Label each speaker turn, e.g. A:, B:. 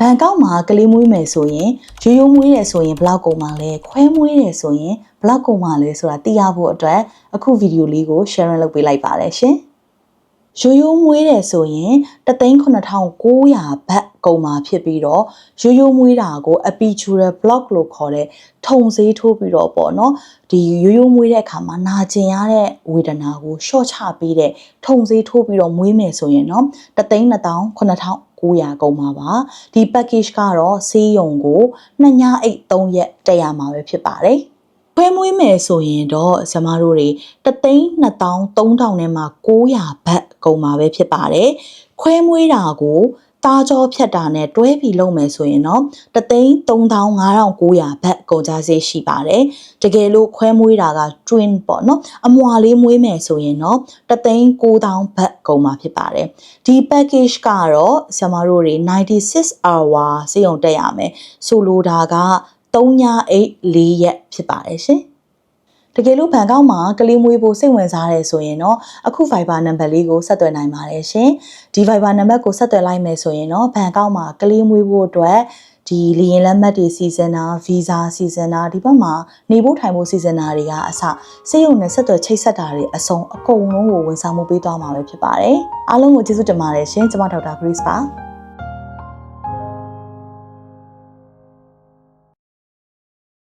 A: ဘန်ကောက်မှာကလေးမွေးမယ်ဆိုရင်ရိုးရိုးမွေးတယ်ဆိုရင်ဘယ်လောက်ကုန်မှာလဲခွဲမွေးတယ်ဆိုရင်ဘယ်လောက်ကုန်မှာလဲဆိုတာသိရဖို့အတွက်အခုဗီဒီယိုလေးကို share လုပ်ပေးလိုက်ပါတယ်ရှင်ရိုးရိုးမွေးတယ်ဆိုရင်3,900ဘတ် ကုန်မှာဖြစ်ပြီးတော့ရိုးရိုးမွေးတာကို apicular block လို့ခေါ်တဲ့ထုံဆေးထိုးပြီးတော့ပေါ့နော်ဒီရိုးရိုးမွေးတဲ့အခါမှာနာကျင်ရတဲ့ဝေဒနာကိုရှော့ချပေးတဲ့ထုံဆေးထိုးပြီးတော့မွေးမယ်ဆိုရင်နော်တသိန်း2000 9000 900ကုန်ပါပါဒီ package ကတော့ဆေးရုံကို2ညအိတ်3ရက်တက်ရမှာပဲဖြစ်ပါတယ်ခွဲမွေးမယ်ဆိုရင်တော့ကျမတို့တွေတသိန်း2000 3000နဲ့မှ900ဘတ်ကုန်မှာပဲဖြစ်ပါတယ်ခွဲမွေးတာကို သားကြောဖြတ်တာနဲ့တွဲပြီးလုပ်မယ်ဆိုရင်တော့3,3500ဘတ်ကုန်ကြစေရှိပါတယ်တကယ်လို့ခွဲမွေးတာက twin ပေါ့နော်အမွာလေးမွေးမယ်ဆိုရင်တော့3,9000ဘတ်ကုန်မှာဖြစ်ပါတယ်ဒီ package ကတော့ဆရာမတို့တွေ96 hour စေုံတက်ရမယ်ဆိုလိုတာက3ညအိတ်4ရက်ဖြစ်ပါတယ်ရှင် တကယ်လို့ဘန်ကောက်မှာကလေးမွေးဖို့စိတ်ဝင်စားတယ်ဆိုရင်တော့အခု Viber နံပါတ်လေးကိုဆက်သွယ်နိုင်ပါတယ်ရှင်ဒီ Viber နံပါတ်ကိုဆက်သွယ်လိုက်မယ်ဆိုရင်တော့ဘန်ကောက်မှာကလေးမွေးဖို့အတွက်ဒီလီရင်လက်မှတ်တွေစီစဉ်တာဗီဇာစီစဉ်တာဒီဘက်မှာနေဖို့ထိုင်ဖို့စီစဉ်တာတွေကအစစေရုံနဲ့ဆက်သွယ်ချိတ်ဆက်တာတွေအစုံအကုန်လုံးကိုဝန်ဆောင်မှုပေးသွားမှာပဲဖြစ်ပါတယ်အားလုံးကိုကျေးဇူးတင်ပါတယ်ရှင်ကျွန်မဒေါက်တာ Grace ပါ